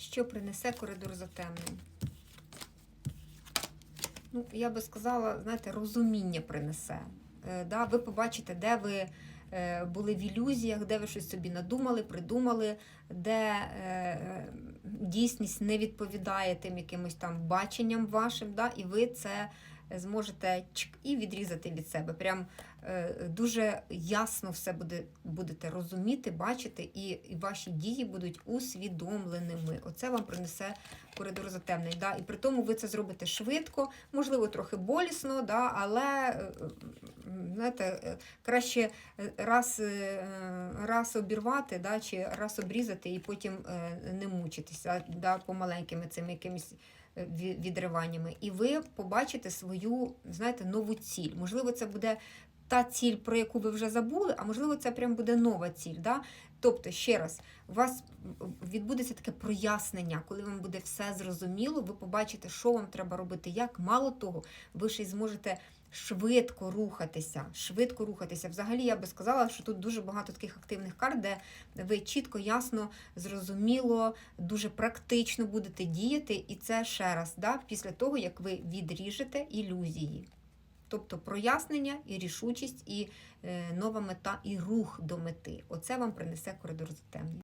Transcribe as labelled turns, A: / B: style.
A: Що принесе коридор затемнень? Ну, я би сказала, знаєте, розуміння принесе. Е, да, ви побачите, де ви е, були в ілюзіях, де ви щось собі надумали, придумали, де е, дійсність не відповідає тим якимось там баченням вашим, да, і ви це зможете чик, і відрізати від себе. Прям е, дуже ясно все буде, будете розуміти, бачити, і, ваші дії будуть усвідомленими. Оце вам принесе коридор затемний. Да? І при тому ви це зробите швидко, можливо, трохи болісно, да? але е, знаєте, е, краще е, раз, е, раз обірвати, да? чи раз обрізати і потім не мучитися да? помаленькими цими якимись відриваннями. І ви побачите свою, знаєте, нову ціль. Можливо, це буде та ціль, про яку ви вже забули, а можливо, це прям буде нова ціль. Да? Тобто, ще раз, у вас відбудеться таке прояснення, коли вам буде все зрозуміло, ви побачите, що вам треба робити, як. Мало того, ви ще й зможете швидко рухатися. Швидко рухатися. Взагалі, я би сказала, що тут дуже багато таких активних карт, де ви чітко, ясно, зрозуміло, дуже практично будете діяти, і це ще раз, да, після того, як ви відріжете ілюзії. Тобто прояснення і рішучість, і е, нова мета, і рух до мети. Оце вам принесе коридор затемнень.